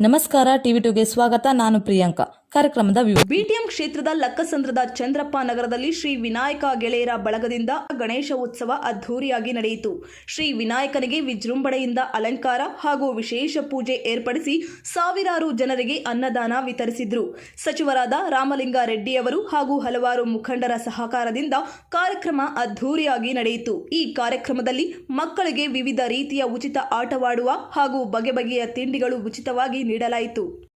ನಮಸ್ಕಾರ, ಟಿವಿ ಟುಗೆ ಸ್ವಾಗತ. ನಾನು ಪ್ರಿಯಾಂಕಾ. ಕಾರ್ಯಕ್ರಮದ ಬಿಟಿಎಂ ಕ್ಷೇತ್ರದ ಲಕ್ಕಸಂದ್ರದ ಚಂದ್ರಪ್ಪ ನಗರದಲ್ಲಿ ಶ್ರೀ ವಿನಾಯಕ ಗೆಳೆಯರ ಬಳಗದಿಂದ ಗಣೇಶ ಉತ್ಸವ ಅದ್ಧೂರಿಯಾಗಿ ನಡೆಯಿತು. ಶ್ರೀ ವಿನಾಯಕನಿಗೆ ವಿಜೃಂಭಣೆಯಿಂದ ಅಲಂಕಾರ ಹಾಗೂ ವಿಶೇಷ ಪೂಜೆ ಏರ್ಪಡಿಸಿ ಸಾವಿರಾರು ಜನರಿಗೆ ಅನ್ನದಾನ ವಿತರಿಸಿದ್ರು. ಸಚಿವರಾದ ರಾಮಲಿಂಗ ರೆಡ್ಡಿಯವರು ಹಾಗೂ ಹಲವಾರು ಮುಖಂಡರ ಸಹಕಾರದಿಂದ ಕಾರ್ಯಕ್ರಮ ಅದ್ಧೂರಿಯಾಗಿ ನಡೆಯಿತು. ಈ ಕಾರ್ಯಕ್ರಮದಲ್ಲಿ ಮಕ್ಕಳಿಗೆ ವಿವಿಧ ರೀತಿಯ ಉಚಿತ ಆಟವಾಡುವ ಹಾಗೂ ಬಗೆ ಬಗೆಯ ತಿಂಡಿಗಳು ಉಚಿತವಾಗಿ ನೀಡಲಾಯಿತು.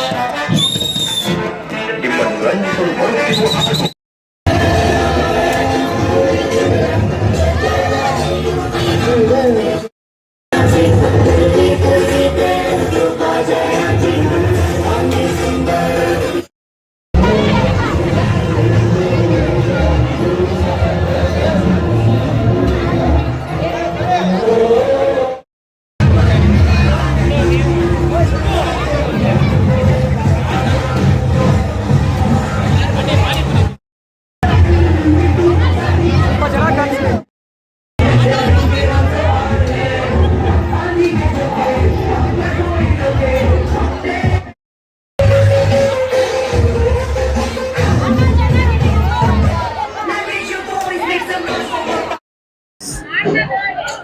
Shut up.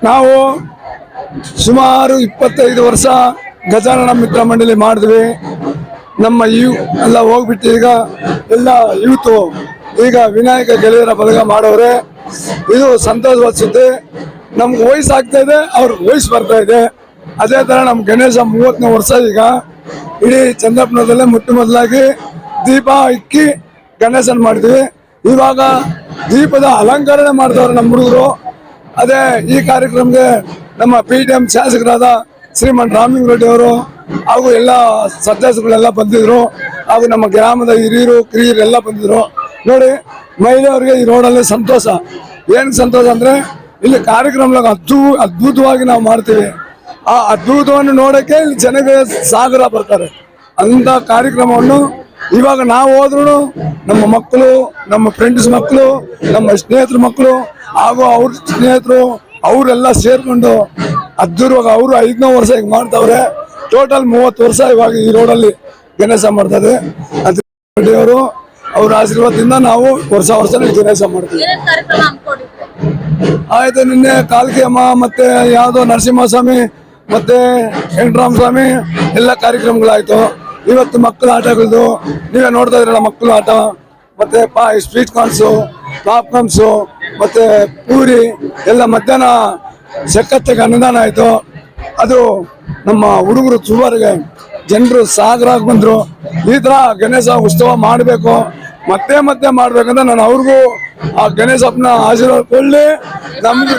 ನಾವು ಸುಮಾರು ಇಪ್ಪತ್ತೈದು ವರ್ಷ ಗಜಾನನ ಮಿತ್ರ ಮಂಡಳಿ ಮಾಡಿದ್ವಿ. ನಮ್ಮ ಯು, ಎಲ್ಲ ಹೋಗ್ಬಿಟ್ಟು ಈಗ ಎಲ್ಲ ಯೂತ್, ಈಗ ವಿನಾಯಕ ಗೆಳೆಯರ ಬಳಗ ಮಾಡೋರೆ. ಇದು ಸಂತೋಷವಾದ ಸುದ್ದಿ. ನಮ್ಗೆ ವಯಸ್ಸು ಆಗ್ತಾ ಇದೆ ಅವ್ರಿಗೆ ವಯಸ್ಸು ಬರ್ತಾ ಇದೆ. ಅದೇ ತರ ನಮ್ಮ ಗಣೇಶ ಮೂವತ್ತನೇ ವರ್ಷ ಈಗ. ಇಡೀ ಚಂದ್ರಪ್ಪನದಲ್ಲೇ ಮುಟ್ಟು ಮೊದಲಾಗಿ ದೀಪ ಇಕ್ಕಿ ಗಣೇಶನ್ ಮಾಡಿದ್ವಿ. ಇವಾಗ ದೀಪದ ಅಲಂಕರಣೆ ಮಾಡಿದವ್ರು ನಮ್ಮ ಹುಡುಗರು. ಅದೇ ಈ ಕಾರ್ಯಕ್ರಮಕ್ಕೆ ನಮ್ಮ ಪಿ ಟಿ ಎಂ ಶಾಸಕರಾದ ಶ್ರೀಮನ್ ರಾಮಲಿಂಗ ರೆಡ್ಡಿ ಅವರು ಹಾಗೂ ಎಲ್ಲ ಸದಸ್ಯರುಗಳೆಲ್ಲ ಬಂದಿದ್ರು ಹಾಗೂ ನಮ್ಮ ಗ್ರಾಮದ ಹಿರಿಯರು ಕಿರಿಯರು ಎಲ್ಲ ಬಂದಿದ್ರು. ನೋಡಿ, ಮಹಿಳೆಯರಿಗೆ ಈ ರೋಡಲ್ಲಿ ಸಂತೋಷ. ಏನು ಸಂತೋಷ ಅಂದ್ರೆ ಇಲ್ಲಿ ಕಾರ್ಯಕ್ರಮ ಅದ್ಭು, ಅದ್ಭುತವಾಗಿ ನಾವು ಮಾಡ್ತೀವಿ. ಆ ಅದ್ಭುತವನ್ನು ನೋಡಕ್ಕೆ ಇಲ್ಲಿ ಜನಗಳ ಸಾಗರ ಬರ್ತಾರೆ. ಅಂಥ ಕಾರ್ಯಕ್ರಮವನ್ನು ಇವಾಗ ನಾವು ಹೋದ್ರು ನಮ್ಮ ಮಕ್ಕಳು ನಮ್ಮ ಫ್ರೆಂಡ್ಸ್ ಮಕ್ಕಳು ನಮ್ಮ ಸ್ನೇಹಿತರ ಮಕ್ಕಳು ಹಾಗೂ ಅವ್ರ ಸ್ನೇಹಿತರು ಅವರೆಲ್ಲ ಸೇರ್ಕೊಂಡು ಅದ್ದೂರವಾಗಿ ಅವರು ಐದನೇ ವರ್ಷ ಈಗ ಮಾಡ್ತಾವ್ರೆ. ಟೋಟಲ್ ಮೂವತ್ತು ವರ್ಷ ಇವಾಗ ಈ ರೋಡಲ್ಲಿ ಗಣೇಶ ಮಾಡ್ತಾರೆ ಅವರು ಅವ್ರ ಆಶೀರ್ವಾದದಿಂದ ನಾವು ವರ್ಷ ವರ್ಷ ಗಣೇಶ ಮಾಡ್ತೀವಿ. ಆಯ್ತು ನಿನ್ನೆ ಕಾಲ್ಕಿಯಮ್ಮ ಮತ್ತೆ ಯಾವ್ದೋ ನರಸಿಂಹಸ್ವಾಮಿ ಮತ್ತೆ ವೆಂಕಟರಾಮ ಸ್ವಾಮಿ ಎಲ್ಲ ಕಾರ್ಯಕ್ರಮಗಳಾಯ್ತು. ಇವತ್ತು ಮಕ್ಕಳ ಆಟಗಳದು ನೀವೇ ನೋಡ್ತಾ ಇದ್ರಲ್ಲ ಮಕ್ಕಳ ಆಟ. ಮತ್ತೆ ಪಾ ಸ್ವೀಟ್ ಕಾರ್ನ್ಸು ಪಾಪ್ಕಾರ್ನ್ಸು ಮತ್ತೆ ಪೂರಿ, ಎಲ್ಲ ಮಧ್ಯಾಹ್ನ ಸೆಕ್ಕತ್ತಿಗೆ ಅನುದಾನ ಆಯಿತು. ಅದು ನಮ್ಮ ಹುಡುಗರು ಸುಮಾರಿಗೆ ಜನರು ಸಾಗರಾಗಿ ಬಂದರು. ಈ ಥರ ಗಣೇಶ ಉತ್ಸವ ಮಾಡಬೇಕು. ಮತ್ತೆ ಮತ್ತೆ ಮಾಡಬೇಕಂದ್ರೆ ನಾನು ಅವ್ರಿಗೂ ಆ ಗಣೇಶಪ್ಪನ ಆಶೀರ್ವಾದ ಕೊಳ್ಳಿ ನಮ್ಗೆ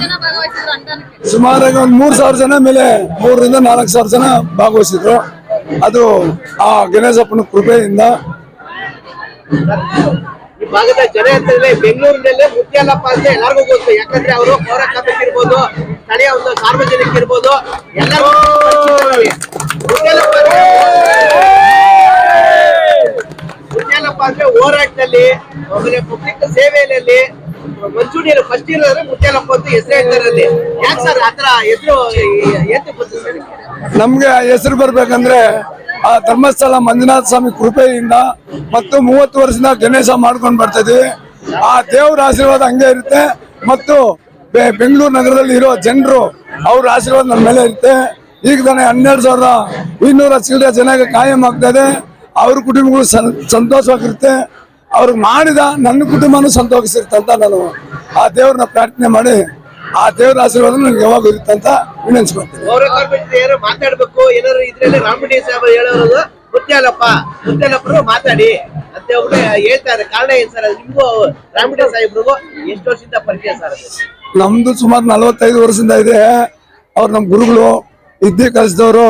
ಸುಮಾರಾಗಿ ಒಂದು ಮೂರು ಸಾವಿರ ಜನ ಮೇಲೆ ಮೂರರಿಂದ ನಾಲ್ಕು ಸಾವಿರ ಜನ ಭಾಗವಹಿಸಿದ್ರು. ಅದು ಆ ಗಣೇಶಪ್ಪನ ಕೃಪೆಯಿಂದ ಈ ಭಾಗದ ಜನ ಅಂತಂದ್ರೆ ಬೆಂಗಳೂರಿನಲ್ಲೇ ಮುತ್ಯಾಲಪ್ಪ ಅಂದ್ರೆ ಎಲ್ಲರಿಗೂ ಗೊತ್ತು. ಯಾಕಂದ್ರೆ ಅವರು ಪೌರ ಕಾರ್ಮಿಕ ಇರ್ಬೋದು, ಸ್ಥಳೀಯ ಒಂದು ಸಾರ್ವಜನಿಕ ಇರ್ಬೋದು. ಎಲ್ಲರಿಗೂ ಮುತ್ಯಾಲಪ್ಪ ಅಂದ್ರೆ ಅಂದ್ರೆ ಹೋರಾಟದಲ್ಲಿ ಆಮೇಲೆ ಪಬ್ಲಿಕ್ ಸೇವೆಯಲ್ಲಿ ಮಂಚೂಣಿಯರು ಫಸ್ಟ್ ಇರೋದ್ರೆ ಮುತ್ಯಾಲಪ್ಪ ಅಂತ ಹೆಸರು ಹೇಳ್ತಾರೆ ಅಲ್ಲಿ ಯಾಕೆ ಸರ್ ಆತರ ಹೆಸರು ಏತು ಬಂತು ಸರ್ ನಮ್ಗೆ ಹೆಸರು ಬರ್ಬೇಕಂದ್ರೆ ಆ ಧರ್ಮಸ್ಥಳ ಮಂಜುನಾಥ ಸ್ವಾಮಿ ಕೃಪೆಯಿಂದ ಮತ್ತು ಮೂವತ್ತು ವರ್ಷದಿಂದ ಗಣೇಶ ಮಾಡ್ಕೊಂಡು ಬರ್ತಾ ಆ ದೇವ್ರ ಆಶೀರ್ವಾದ ಹಂಗೆ ಇರುತ್ತೆ. ಮತ್ತು ಬೆಂಗಳೂರು ನಗರದಲ್ಲಿ ಇರೋ ಜನರು ಅವ್ರ ಆಶೀರ್ವಾದ ನಮ್ಮ ಮೇಲೆ ಇರುತ್ತೆ. ಈಗ ತಾನೇ ಹನ್ನೆರಡು ಸಾವಿರದ ಇನ್ನೂರ ಚಿಲ್ಲರೆ ಜನಕ್ಕೆ ಕಾಯಂ ಆಗ್ತಾ ಇದೆ. ಅವ್ರ ಕುಟುಂಬಗಳು ಸಂತೋಷವಾಗಿರುತ್ತೆ. ಅವ್ರಿಗೆ ಮಾಡಿದ ನನ್ನ ಕುಟುಂಬನೂ ಸಂತೋಷಿಸಿರುತ್ತೆ ನಾನು ಆ ದೇವ್ರನ್ನ ಪ್ರಾರ್ಥನೆ ಮಾಡಿ ಆ ದೇವರ ಆಶೀರ್ವಾದ ನನಗೆ ಯಾವಾಗ ಇರುತ್ತೆ ಅಂತ ವಿನಂತಿಸ್ಕೊಳ್ತೀನಿ. ಪೌರ ಕಾರ್ಮಿಕರು ಏನಾರು ಮಾತಾಡ್ಬೇಕು ಏನಾರು ಇದ್ರಲ್ಲಿ ರಾಮಡಿ ಸಾಹೇಬ್ ಹೇಳೋರು ಮುತ್ಯಾಲಪ್ಪ ಮುತ್ಯಾಲಪ್ಪರು ಮಾತಾಡಿ ಅಂತ ಹೇಳ್ಬಿಟ್ಟು ಹೇಳ್ತಾರೆ. ಕಾರಣ ಏನ್ ಸರ್? ನಿಮ್ಗೂ ರಾಮಡಿ ಸಾಹೇಬ್ರಿಗೂ ಎಷ್ಟು ವರ್ಷದಿಂದ ಪರಿಚಯ ಸರ್ ನಮ್ದು ಸುಮಾರು ನಲವತ್ತೈದು ವರ್ಷದಿಂದ ಇದೆ. ಅವ್ರು ನಮ್ಮ ಗುರುಗಳು ವಿದ್ಯೆ ಕಲಿಸಿದವರು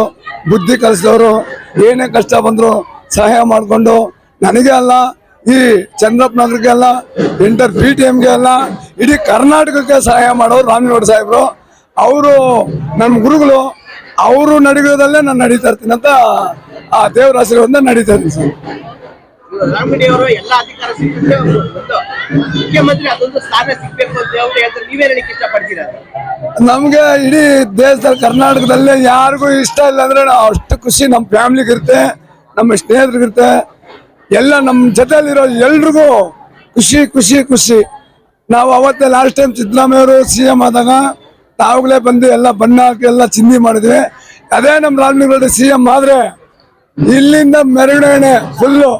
ಬುದ್ಧಿ ಕಲಿಸಿದವರು ಏನೇ ಕಷ್ಟ ಬಂದ್ರು ಸಹಾಯ ಮಾಡಿಕೊಂಡು ನನಗೆ ಅಲ್ಲ ಈ ಚಂದ್ರಪ್ಪ ನಗರಕ್ಕೆ ಅಲ್ಲ ಎಂಟರ್ ಬಿ ಟಿ ಎಮ್ಗೆಲ್ಲ ಇಡೀ ಕರ್ನಾಟಕಕ್ಕೆ ಸಹಾಯ ಮಾಡೋರು ರಾಮನಗೌಡ ಸಾಹೇಬರು. ಅವರು ನಮ್ಮ ಗುರುಗಳು ಅವರು ನಡಿಗೋದಲ್ಲೇ ನಾನು ನಡೀತಾ ಇರ್ತೀನಿ ಅಂತ ಆ ದೇವರ ಆಶೀರ್ವಾದ ನಡೀತಾ ಇರ್ತೀನಿ ಸರ್. ನಮ್ಗೆ ಇಡೀ ದೇಶದಲ್ಲಿ ಕರ್ನಾಟಕದಲ್ಲೇ ಯಾರಿಗೂ ಇಷ್ಟ ಇಲ್ಲ ಅಂದ್ರೆ ನಾವು ಅಷ್ಟು ಖುಷಿ ನಮ್ಮ ಫ್ಯಾಮಿಲಿಗಿರುತ್ತೆ ನಮ್ಮ ಸ್ನೇಹಿತರಿಗಿರುತ್ತೆ. ಎಲ್ಲ ನಮ್ಮ ಜೊತೆಯಲ್ಲಿರೋ ಎಲ್ರಿಗೂ ಖುಷಿ ಖುಷಿ ಖುಷಿ. ನಾವು ಅವತ್ತೇ ಲಾಸ್ಟ್ ಟೈಮ್ ಸಿದ್ದರಾಮಯ್ಯವರು ಸಿ ಎಂ ಆದಾಗ ತಾವುಗಳೇ ಬಂದು ಎಲ್ಲ ಬಣ್ಣ ಹಾಕಿ ಎಲ್ಲ ಚಿಂದಿ ಮಾಡಿದ್ವಿ. ಅದೇ ನಮ್ಮ ರಾಮನಗರ ಸಿ ಎಂ ಆದರೆ ಇಲ್ಲಿಂದ ಮೆರವಣಿಗೆ ಫುಲ್ಲು